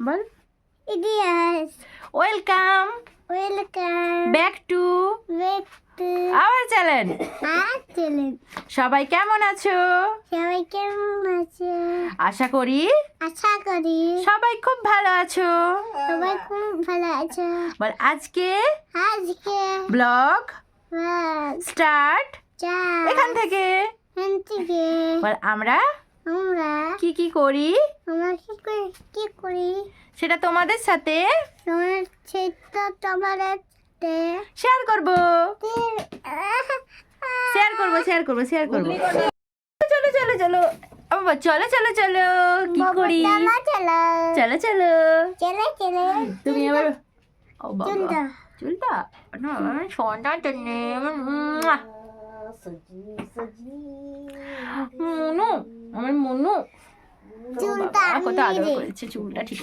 Ball. ইডিয়াস welcome welcome back to back to our channel আচলেন সবাই কেমন আছো? সবাই কেমন আছো? আশা করি আশা করি। সবাই খুব ভালো আছো। সবাই খুব ভালো আছো। বল আজকে আজকে ব্লগ স্টার্ট চা এখান থেকে। এখান থেকে। বল আমরা আমরা কি কি করি? আমরা কি করি? কি করি? সেটা তোমাদের সাথে তোমার চিত্র তোমার শেয়ার করব। শেয়ার করব শেয়ার করব শেয়ার করব। চলো চলো চলো। বাবা, চলো চলো চলো। কি করি? চলো চলো। চলো চলো। তুমি আবার ও বাবা। চুলটা। না ফোনটা টেনে মনু আমার মনু ঠিক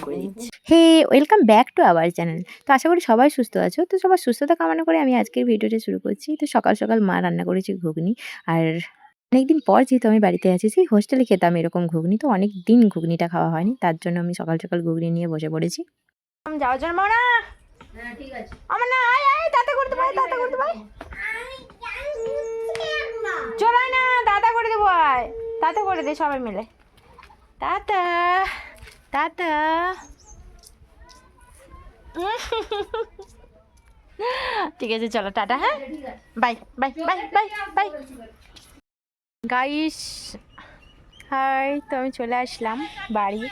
হে welcome back to our channel তো আশা করি সবাই সুস্থ আছো। তো সবার সুস্থতা কামনা করে আমি আজকের ভিডিওটা শুরু করছি। তো সকাল সকাল মা রান্না করেছি ঘুগনি। আর অনেকদিন পর যেহেতু আমি বাড়িতে আছি সেই হোস্টেলে খেতাম এরকম ঘুগনি। তো অনেক দিন ঘুগনিটা খাওয়া হয়নি। তার জন্য আমি সকাল সকাল ঘুগনি নিয়ে বসে পড়েছি। যাওয়ার জন্য মানা আমার না আয় আয় দাদা করতে পারে দাদা করতে পারে চলো আয় না দাদা করে দেবো দাদা করে দিই সবাই মিলে। তাতা তাতা ঠিক আছে, চলো, টাটা হ্যাঁ? Bye bye bye bye bye. Guys hi তো আমি চলে আসলাম বাড়ি।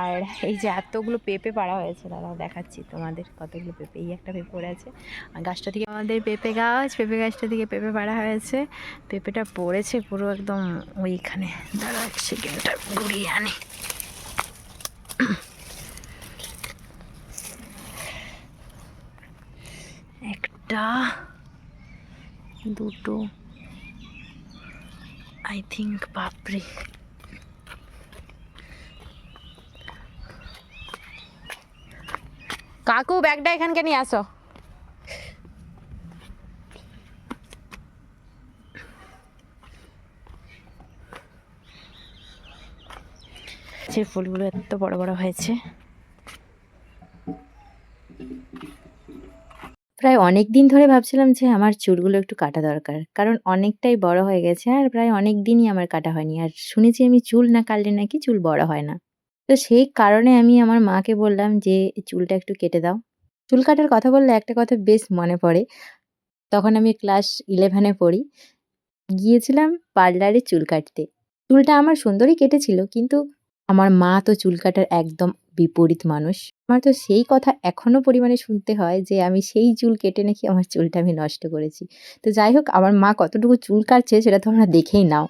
আর এই যে এতগুলো পেঁপে পাড়া হয়েছে, দাঁড়াও দেখাচ্ছি তোমাদের কতগুলো পেঁপে, এই একটা পেঁপে পড়ে আছে। আর গাছটা থেকে আমাদের পেঁপে গাছ, পেঁপে গাছটা থেকে পেঁপে পাড়া হয়েছে। পেঁপেটা পড়েছে পুরো একদম ওইখানে। দাঁড়াও সেকেন্ডটা ঘুরিয়ে আনি। একটা, দুটো আই থিঙ্ক বাপরে। কাকু, ব্যাগটা এখানকে নিয়ে আসো। যে ফুলগুলো এত বড় বড় হয়েছে। প্রায় অনেক দিন ধরে ভাবছিলাম যে আমার চুলগুলো একটু কাটা দরকার, কারণ অনেকটাই বড় হয়ে গেছে আর প্রায় অনেক দিনই আমার কাটা হয়নি। আর শুনেছি আমি চুল না কাটলে নাকি চুল বড় হয় না। তো সেই কারণে আমি আমার মাকে বললাম যে, চুলটা একটু কেটে দাও। চুল কাটার কথা বললে একটা কথা বেশ মনে পড়ে। তখন আমি ক্লাস ইলেভেনে পড়ি। গিয়েছিলাম পার্লারে চুল কাটতে। চুলটা আমার সুন্দরই কেটেছিল, কিন্তু আমার মা তো চুল কাটার একদম বিপরীত মানুষ। আমার তো সেই কথা এখনও পরিমাণে শুনতে হয় যে, আমি সেই চুল কেটে নাকি আমার চুলটা আমি নষ্ট করেছি। তো যাই হোক, আমার মা কতটুকু চুল কাটছে সেটা তোমরা দেখেই নাও।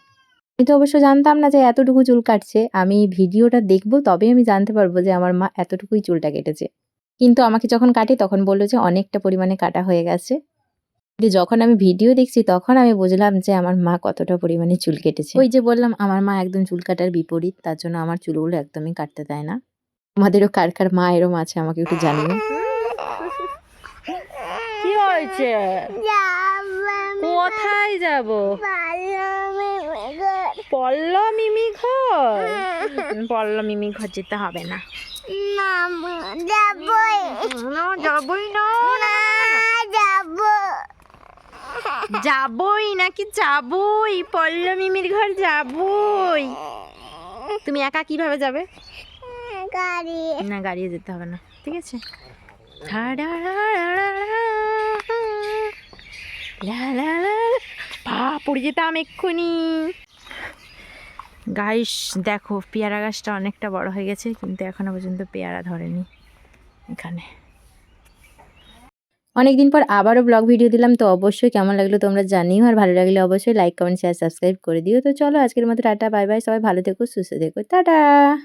আমি তো অবশ্য জানতাম না যে এতটুকু চুল কাটছে। আমি ভিডিওটা দেখব তবেই আমি জানতে পারব যে আমার মা এতটুকুই চুলটা কেটেছে। কিন্তু আমাকে যখন কাটে তখন বলল যে অনেকটা পরিমাণে কাটা হয়ে গেছে। কিন্তু যখন আমি ভিডিও দেখছি তখন আমি বুঝলাম যে আমার মা কতটা পরিমাণে চুল কেটেছে। ওই যে বললাম আমার মা একদম চুল কাটার বিপরীত তার জন্য আমার চুলগুলো একদমই কাটতে দেয় না। আমাদেরও কার কার মা এরম আছে আমাকে একটু জানিও। কি হয়েছে? কোথায় যাব? পল্ল মিমি ঘর পল্ল মিমি ঘর যেতে হবে না যাবই না, যাবই নাকি যাবই? পল্ল মিমির ঘর যাবই। তুমি একা কীভাবে যাবে? গাড়ি। না গাড়িয়ে যেতে হবে না ঠিক আছে। পা পড়ে যেতাম এক্ষুনি। গাইস, দেখো, পেয়ারা গাছটা অনেকটা বড় হয়ে গেছে, কিন্তু এখনও পর্যন্ত পেয়ারা ধরেনি এখানে। অনেকদিন পর আবারও ব্লগ ভিডিও দিলাম, তো অবশ্যই কেমন লাগল তোমরা জানিও, আর ভালো লাগলে অবশ্যই লাইক, কমেন্ট শেয়ার সাবস্ক্রাইব করে দিও। তো চলো আজকের মতো টাটা বাই বাই সবাই ভালো থেকো, সুস্থ থেকো, টাটা!